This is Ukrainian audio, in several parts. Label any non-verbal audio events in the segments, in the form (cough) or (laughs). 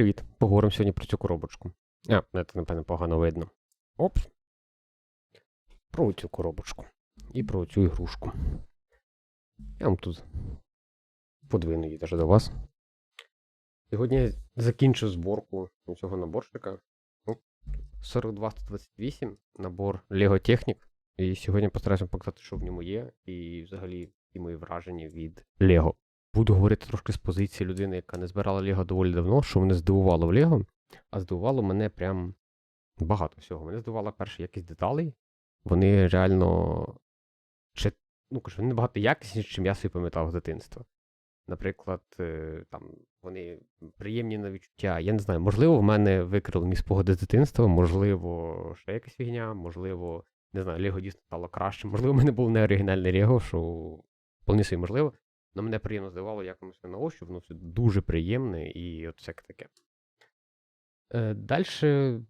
Привіт! Поговоримо сьогодні про цю коробочку. А, це, напевно, погано видно. Оп. Про цю коробочку. І про цю ігрушку. Я вам тут подвину її даже до вас. Сьогодні я закінчу зборку цього наборчика. Ну, 42128 набор Lego Technic. І сьогодні постараюся показати, що в ньому є, і взагалі і мої враження від Lego. Буду говорити трошки з позиції людини, яка не збирала Лего доволі давно, що мене здивувало в Лего, а здивувало мене прям багато всього. Мене здивувала перша якість деталей. Вони реально чи, ну, кажу, вони набагато якісніші, ніж я собі пам'ятав з дитинства. Наприклад, е, там вони приємні на відчуття. Я не знаю, можливо, в мене викрили спогади з дитинства, можливо, ще якась фігня, можливо, не знаю, Лего дійсно стало краще. (laughs) Можливо, в мене був не оригінальний Лего, що вполне собі можливо. Ну, мене приємно здивувало, як воно все на ощупь, воно все дуже приємне і от всяке таке. Е, Далі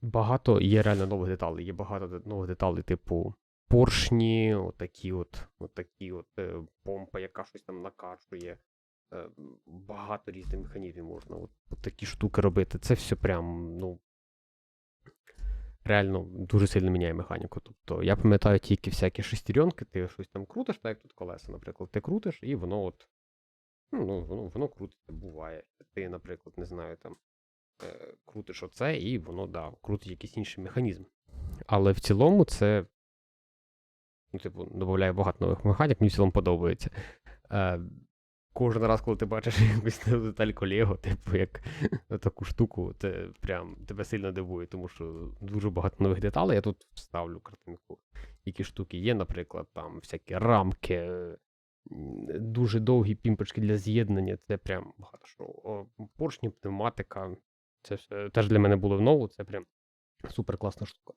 багато є реально нових деталей. Є багато нових деталей, типу поршні, отакі от, отакі от е, помпа, яка щось там накачує. Е, багато різних механізмів можна от, от такі штуки робити. Це все прям, ну. Реально дуже сильно міняє механіку. Тобто я пам'ятаю тільки всякі шестеренки, ти щось там крутиш, так як тут колеса, наприклад, ти крутиш, і воно от. Ну, ну, воно, воно крутиться, буває. Ти, наприклад, не знаю, там е, крутиш оце, і воно, да, крутить якийсь інший механізм. Але в цілому це. Ну, типу, додає багато нових механік, мені в цілому подобається. Е, кожен раз, коли ти бачиш (laughs) якусь нову детальку Лего, типу, як таку штуку, це прям тебе сильно дивує, тому що дуже багато нових деталей. Я тут вставлю картинку, які штуки є, наприклад, там всякі рамки, дуже довгі пімпочки для з'єднання, це прям багато що. Поршні, пневматика, це все теж для мене було ново, це прям супер класна штука.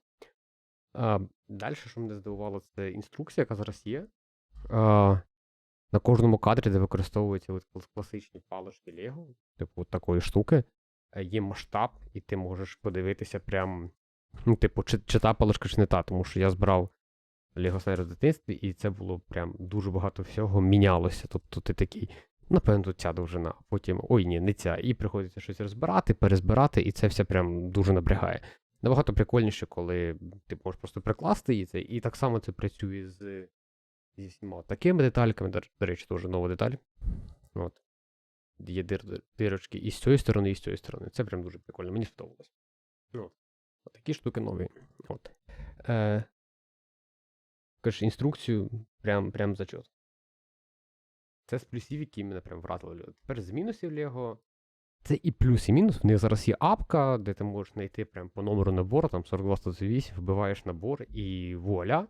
А, далі, що мене здивувало, це інструкція, яка зараз є. А, на кожному кадрі, де використовуються от класичні палички Лего, типу от такої штуки, е, є масштаб, і ти можеш подивитися прям, ну, типу, чи, чи та паличка, чи не та, тому що я збирав Лего Снайр в дитинстві, і це було прям дуже багато всього мінялося. Тобто ти такий, напевно, тут ця довжина, потім ой, ні, не ця. І приходиться щось розбирати, перезбирати, і це все прям дуже напрягає. Набагато прикольніше, коли ти можеш просто прикласти її це, і так само це працює з зі всіма такими детальками. До, речі, теж нова деталь. От. Є дир, дирочки і з цієї сторони, і з цієї сторони. Це прям дуже прикольно. Мені сподобалось. От. От такі штуки нові. От. Е, Кажеш, інструкцію прям, прям зачет. Це з плюсів, які мене прям вразили. Тепер з мінусів Лего. Це і плюс, і мінус. В них зараз є апка, де ти можеш знайти прям по номеру набору, там 4208, вбиваєш набор і вуаля.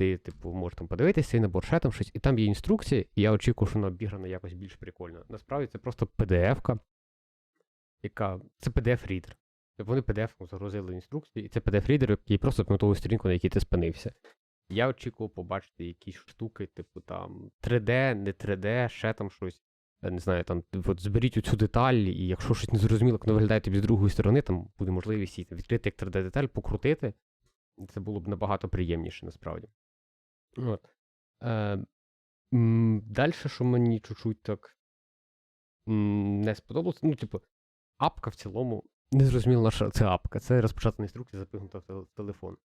Ти, типу, можеш там подивитися цей набор, ще там щось, і там є інструкція, і я очікую, що вона обіграна якось більш прикольно. Насправді це просто PDF-ка, яка. Це PDF-рідер. Тобто вони PDF загрузили інструкцію, і це PDF-рідер, який просто пам'ятовує сторінку, на якій ти спинився. Я очікував побачити якісь штуки, типу там 3D, не 3D, ще там щось. Я не знаю, там от зберіть оцю деталь, і якщо щось незрозуміло, як воно виглядає тобі з другої сторони, там буде можливість відкрити як 3D-деталь, покрутити. Це було б набагато приємніше, насправді. От. Е, м, далі, що мені чуть-чуть так м, не сподобалося, ну, типу, апка в цілому, не зрозуміло, що це апка. Це розпочатана інструкція, запихнута в телефон.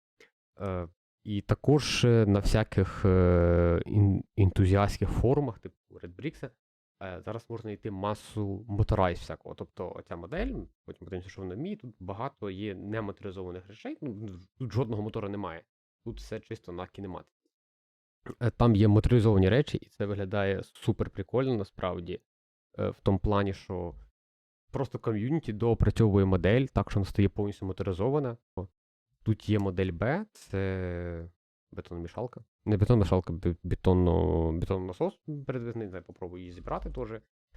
Е, і також е, на всяких е, ентузіастських форумах, типу RedBricks, е, зараз можна знайти масу моторайз всякого. Тобто оця модель, потім подивимося, що вона вміє, тут багато є немоторизованих речей, ну, тут жодного мотора немає. Тут все чисто на кінематиці. Е, Там є моторизовані речі, і це виглядає супер прикольно насправді. е, В тому плані, що просто ком'юніті доопрацьовує модель, так що вона стає повністю моторизована. Тут є модель B, це бетономішалка. Не бетономішалка, бе- бетонно, бетоннасос передвісний, не знаю, попробую її зібрати теж.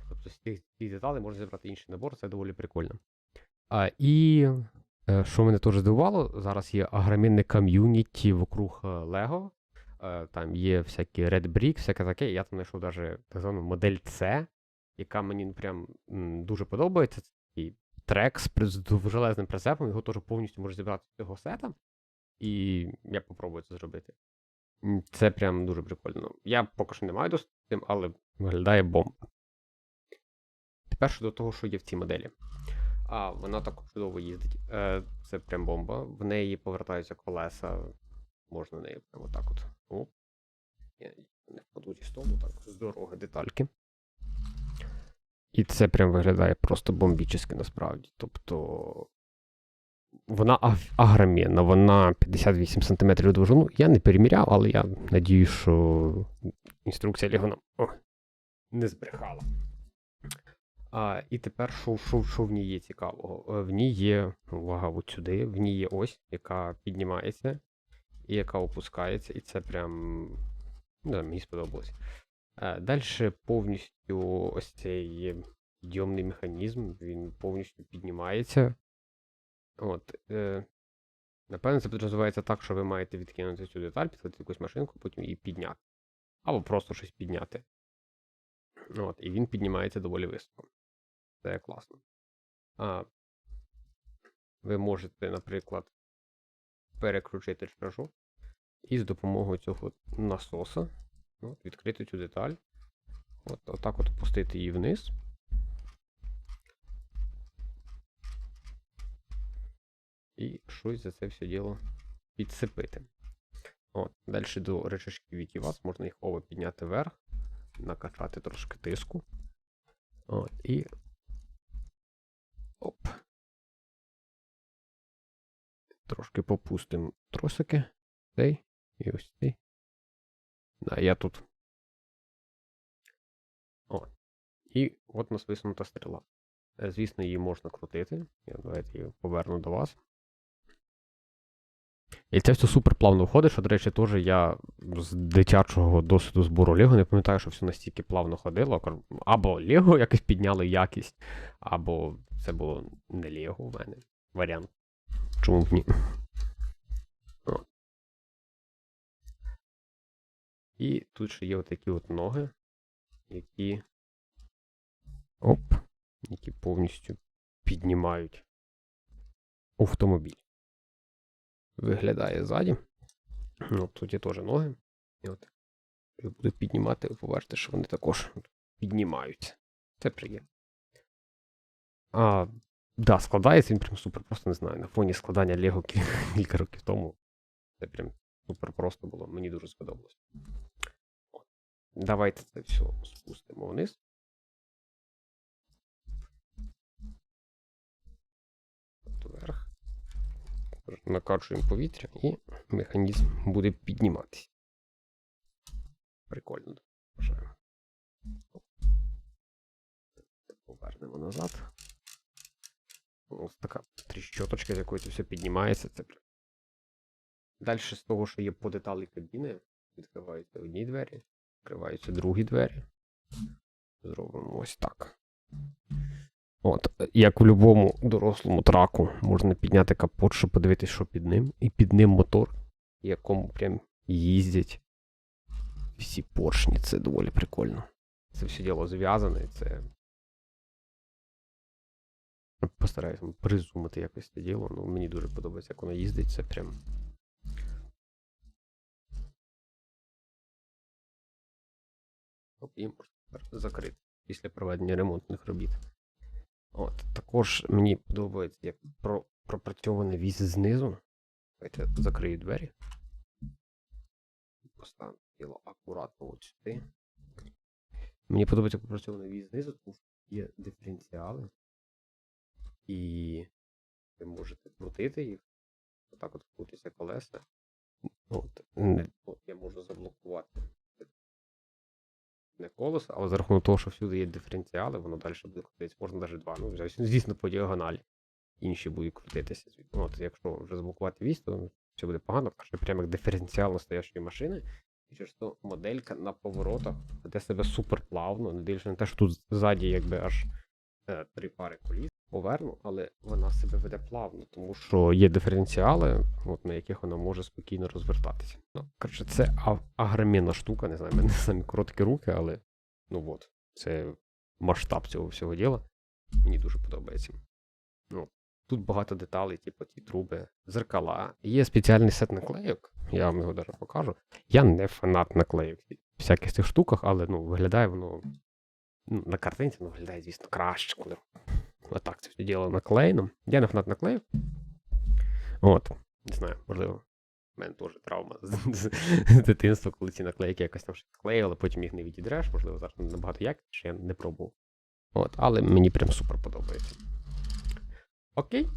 Тобто з цих деталей можна зібрати інший набор, це доволі прикольно. А, і е, що мене теж здивувало, зараз є агромінне ком'юніті вокруг. Е, Там є всякі Red Brick, всяке таке. Я там знайшов навіть так звану модель C, яка мені ну, прям дуже подобається. Це такий трек з, довжелезним прицепом, його теж повністю можна зібрати з цього сета. І я попробую це зробити. Це прям дуже прикольно. Я поки що не маю досвіду з цим, але виглядає бомба. тепер щодо того, що є в цій моделі. А, вона так чудово їздить. Е, це прям бомба. В неї повертаються колеса. Можна нею прямо так от. Оп. Я не впаду зі столу, так, з дороги детальки. І це прям виглядає просто бомбічно насправді. Тобто. Вона агромінна, вона 58 см довжину. Я не переміряв, але я надію, що інструкція о, не збрехала. А, і тепер що, що, що в ній є цікавого? Е, В ній є, увага, от сюди, в ній є ось, яка піднімається і яка опускається, і це прям. Ну, мені сподобалось. Далі повністю ось цей підйомний механізм, він повністю піднімається. От, е, напевно, це розвивається так, що ви маєте відкинути цю деталь, підхватити якусь машинку, потім її підняти. Або просто щось підняти. От, і він піднімається доволі високо. Це класно. А, ви можете, наприклад, перекручити шпражок і з допомогою цього насоса от, відкрити цю деталь. От, отак от опустити її вниз. І щось за це все діло підсипити. От, Далі до речашків, які у вас, можна їх оба підняти вверх, накачати трошки тиску. От, і. Оп. Трошки попустимо тросики. Цей і ось цей. Да, я. О. І от нас висунута стріла. Звісно, її можна крутити. Я давайте її поверну до вас. І це все супер плавно входить, що, до речі, теж я з дитячого досвіду збору Лего не пам'ятаю, що все настільки плавно ходило. Або Лего якось підняли якість, або це було не Лего у мене. Варіант. Чому б ні? І тут ще є отакі от ноги, які. Оп, які повністю піднімають автомобіль. Виглядає ззаді. От тут є теж ноги. І от буду піднімати, ви побачите, що вони також піднімаються. Це приємно. А, да, складається він прям супер, просто не знаю. На фоні складання Лего кілька років тому. Це прям супер просто було. Мені дуже сподобалось. Давайте це все спустимо вниз. Вверх. Накачуємо повітря і механізм буде підніматися. Прикольно. Вважаю. Повернемо назад. Ось така тріщоточка, з якої це все піднімається. Це. Далі з того, що є по деталі кабіни, відкриваються одні двері, відкриваються другі двері. Зробимо ось так. От, як в будь-якому дорослому траку, можна підняти капот, щоб подивитися, що під ним. І під ним мотор, якому прям їздять всі поршні. Це доволі прикольно. Це все діло зв'язане, це. Постараюся призумити якось це діло. Ну, мені дуже подобається, як воно їздить, це прям. Оп, І можна закрити після проведення ремонтних робіт. От, також мені подобається, як про, пропрацьований віз знизу. Давайте закрию двері. Поставимо тіло акуратно от сюди. Мені подобається пропрацьований віз знизу, тому є диференціали. І ви можете крутити їх. Отак от крутиться колеса. От, от я можу заблокувати не колесо, але за рахунок того, що всюди є диференціали, воно далі буде крутитися. Можна навіть два. Ну, звісно, по діагоналі. Інші будуть крутитися. Ну, От, якщо вже заблокувати вісь, то все буде погано, тому прямо як диференціал настоящої машини. І через то моделька на поворотах веде себе супер плавно, не дивлячись на те, що тут ззаді якби аж е, три пари коліс поверну, але вона себе веде плавно, тому що є диференціали, от, на яких вона може спокійно розвертатися. Ну, коротше, це агромінна штука, не знаю, в мене (laughs) самі короткі руки, але ну от, це масштаб цього всього діла. Мені дуже подобається. Ну, тут багато деталей, типу ті труби, зеркала. Є спеціальний сет наклейок, я вам його даже покажу. Я не фанат наклейок в всяких цих штуках, але ну, виглядає воно ну, на картинці воно виглядає, звісно, краще, коли отак це все діло наклеєно. Я не фанат наклеїв. От, не знаю, можливо. У мене теж травма (laughs) з, дитинства, коли ці наклейки якось там клеїли, потім їх не відідреш, можливо, зараз набагато якіше, я не пробував. От, але мені прям супер подобається. Окей.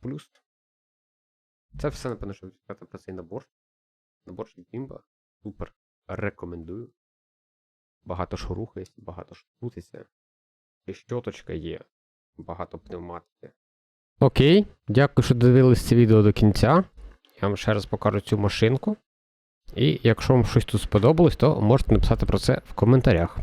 Плюс. Це все, напевно, що сказати про цей набор. Набор від Bimba. Супер. Рекомендую. Багато що рухається, багато що крутиться. І щоточка є. Багато пневматики. Окей, дякую, що дивились це відео до кінця. Я вам ще раз покажу цю машинку. І якщо вам щось тут сподобалось, то можете написати про це в коментарях.